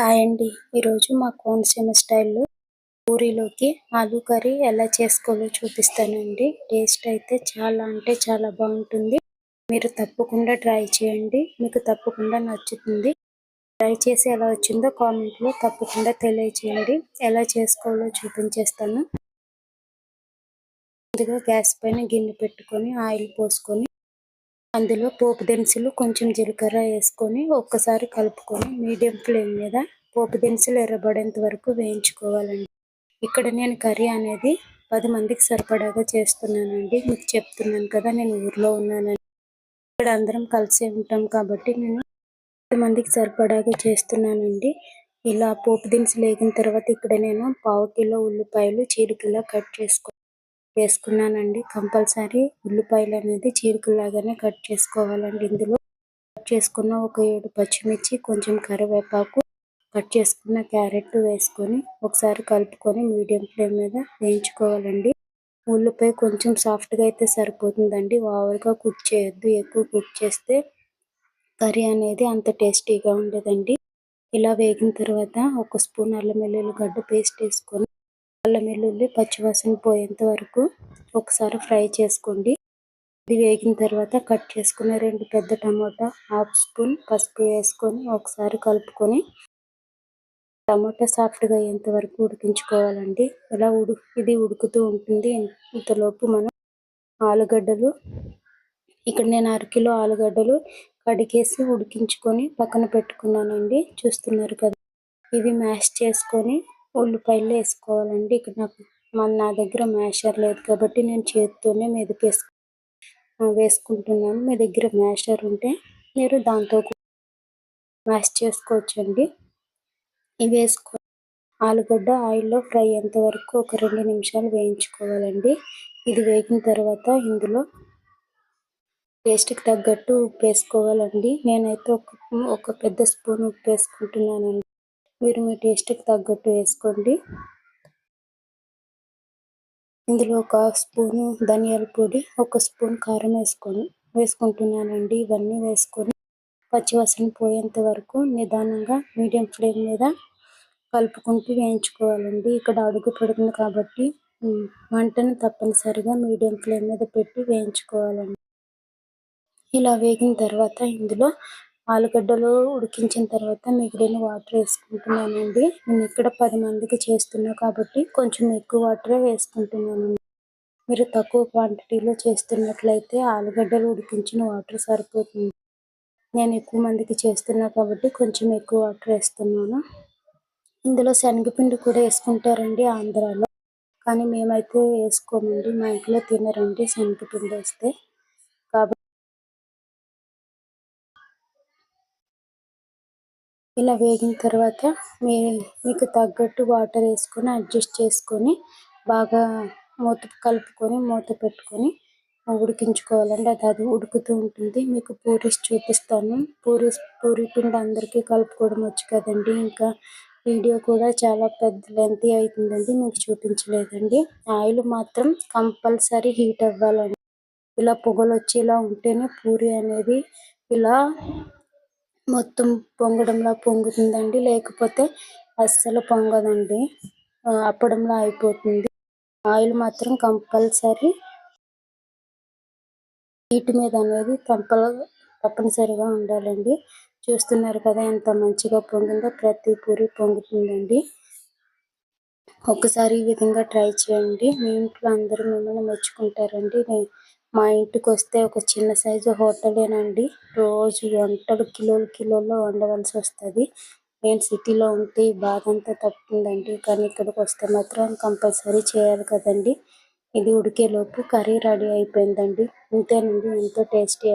Hi అండి. ఈరోజు మా కోనసీమ స్టైల్లో పూరీలోకి ఆలూ కర్రీ ఎలా చేసుకోవాలో చూపిస్తానండి. టేస్ట్ అయితే చాలా అంటే చాలా బాగుంటుంది. మీరు తప్పకుండా ట్రై చేయండి. మీకు తప్పకుండా నచ్చుతుంది. ట్రై చేసి ఎలా వచ్చిందో కామెంట్లో తప్పకుండా తెలియచేయండి. ఎలా చేసుకోవాలో చూపించేస్తాను. ముందుగా గ్యాస్ పైన గిన్నె పెట్టుకొని ఆయిల్ పోసుకొని అందులో పోపు దినుసులు కొంచెం జీలకర్ర వేసుకొని ఒక్కసారి కలుపుకొని మీడియం ఫ్లేమ్ మీద పోపు దినుసులు ఎర్రబడేంత వరకు వేయించుకోవాలండి. ఇక్కడ నేను కర్రీ అనేది పది మందికి సరిపడాగా చేస్తున్నానండి. మీకు చెప్తున్నాను కదా నేను ఊర్లో ఉన్నానండి ఇక్కడ అందరం కలిసి ఉంటాం కాబట్టి నేను పది మందికి సరిపడాగా చేస్తున్నానండి. ఇలా పోపు దినుసులు వేగిన తర్వాత ఇక్కడ నేను పావు కిలో ఉల్లిపాయలు చీరికలా కట్ చేసుకో వేసుకున్నానండి. కంపల్సరీ ఉల్లిపాయలు అనేది చీరికలాగానే కట్ చేసుకోవాలండి ఇందులో. కట్ చేసుకున్న ఒక ఏడు పచ్చిమిర్చి కొంచెం కరివేపాకు కట్ చేసుకున్న క్యారెట్ వేసుకొని ఒకసారి కలుపుకొని మీడియం ఫ్లేమ్ మీద వేయించుకోవాలండి. ఉల్లిపాయ కొంచెం సాఫ్ట్గా అయితే సరిపోతుందండి. ఓవర్గా కుక్ చేయొద్దు. ఎక్కువ కుక్ చేస్తే కర్రీ అనేది అంత టేస్టీగా ఉండదండి. ఇలా వేగిన తర్వాత ఒక స్పూన్ అల్లం వెల్లుల్లిగడ్డ పేస్ట్ వేసుకొని అల్లం వెల్లుల్లి పచ్చివాసన పోయేంత వరకు ఒకసారి ఫ్రై చేసుకోండి. ఇది వేగిన తర్వాత కట్ చేసుకున్న రెండు పెద్ద టమాటా హాఫ్ స్పూన్ పసుపు వేసుకొని ఒకసారి కలుపుకొని టమాటా సాఫ్ట్గా అయ్యేంత వరకు ఉడికించుకోవాలండి. ఇలా ఉడు ఇది ఉడుకుతూ ఉంటుంది. ఇంతలోపు మనం ఆలుగడ్డలు ఇక్కడ నేను అరకిలో ఆలుగడ్డలు కడిగేసి ఉడికించుకొని పక్కన పెట్టుకున్నానండి. చూస్తున్నారు కదా ఇవి మ్యాష్ చేసుకొని ఉల్లిపాయలు వేసుకోవాలండి. ఇక్కడ నాకు మన నా దగ్గర మ్యాషర్ లేదు కాబట్టి నేను చేతితోనే మెదిపేసు వేసుకుంటున్నాను. మీ దగ్గర మ్యాషర్ ఉంటే మీరు దాంతో మ్యాష్ చేసుకోవచ్చండి. ఇవి వేసుకో ఆలుగడ్డ ఆయిల్లో ఫ్రై అయ్యేంత వరకు ఒక రెండు నిమిషాలు వేయించుకోవాలండి. ఇది వేగిన తర్వాత ఇందులో టేస్ట్కి తగ్గట్టు ఉప్పు వేసుకోవాలండి. నేనైతే ఒక ఒక పెద్ద స్పూన్ ఉప్పు వేసుకుంటున్నానండి. మీరు మీ టేస్ట్కి తగ్గట్టు వేసుకోండి. ఇందులో ఒక స్పూను ధనియాల పొడి ఒక స్పూన్ కారం వేసుకొని వేసుకుంటున్నానండి. ఇవన్నీ వేసుకొని పచ్చివాసన పోయేంత వరకు నిదానంగా మీడియం ఫ్లేమ్ మీద కలుపుకుంటూ వేయించుకోవాలండి. ఇక్కడ అడుగు పెడుతుంది కాబట్టి మంటను తప్పనిసరిగా మీడియం ఫ్లేమ్ మీద పెట్టి వేయించుకోవాలండి. ఇలా వేగిన తర్వాత ఇందులో ఆలుగడ్డలు ఉడికించిన తర్వాత మిగిలిన వాటర్ వేసుకుంటున్నానండి. నేను ఇక్కడ పది మందికి చేస్తున్నా కాబట్టి కొంచెం ఎక్కువ వాటర్ వేసుకుంటున్నాను మీరు తక్కువ క్వాంటిటీలో చేస్తున్నట్లయితే ఆలుగడ్డలు ఉడికించిన వాటర్ సరిపోతుంది. నేను ఎక్కువ మందికి చేస్తున్నా కాబట్టి కొంచెం ఎక్కువ వాటర్ వేస్తున్నాను. ఇందులో శనగపిండి కూడా వేసుకుంటారండి ఆంధ్రాలో. కానీ మేమైతే వేసుకోమండి. మా ఇంట్లో తినరండి శనగపిండి వేస్తే. కాబట్టి ఇలా వేగిన తర్వాత మీ మీకు తగ్గట్టు వాటర్ వేసుకొని అడ్జస్ట్ చేసుకొని బాగా మూత కలుపుకొని మూత పెట్టుకొని ఉడికించుకోవాలండి. అది అది ఉడుకుతూ ఉంటుంది. మీకు పూరీస్ చూపిస్తాను. పూరీస్ పూరి పిండి అందరికీ కలుపుకోవడం వచ్చు కదండి. ఇంకా వీడియో కూడా చాలా పెద్ద లెంత్ అవుతుందండి. మీకు చూపించలేదండి. ఆయిల్ మాత్రం కంపల్సరీ హీట్ అవ్వాలండి. ఇలా పొగలు వచ్చేలా ఉంటేనే పూరి అనేది ఇలా మొత్తం పొంగడంలా పొంగుతుందండి. లేకపోతే అస్సలు పొంగదండి. అప్పడంలా అయిపోతుంది. ఆయిల్ మాత్రం కంపల్సరీ హీట్ మీద అనేది కంపల్ తప్పనిసరిగా ఉండాలండి. చూస్తున్నారు కదా ఎంత మంచిగా పొంగిందో ప్రతి పూరి పొంగుతుందండి. ఒక్కసారి ఈ విధంగా ట్రై చేయండి. మీ ఇంట్లో అందరూ మిమ్మల్ని మెచ్చుకుంటారండి. మా ఇంటికి వస్తే ఒక చిన్న సైజు హోటలేనండి. రోజు వంటలు కిలోలు కిలోలు వండవలసి వస్తుంది. నేను సిటీలో ఉంటే ఈ బాధ అంతా తప్పుతుందండి. కానీ ఇక్కడికి వస్తే మాత్రం కంపల్సరీ చేయాలి కదండి. ఇది ఉడికేలోపు కర్రీ రెడీ అయిపోయిందండి. ఇంతేనండి ఎంతో టేస్టీ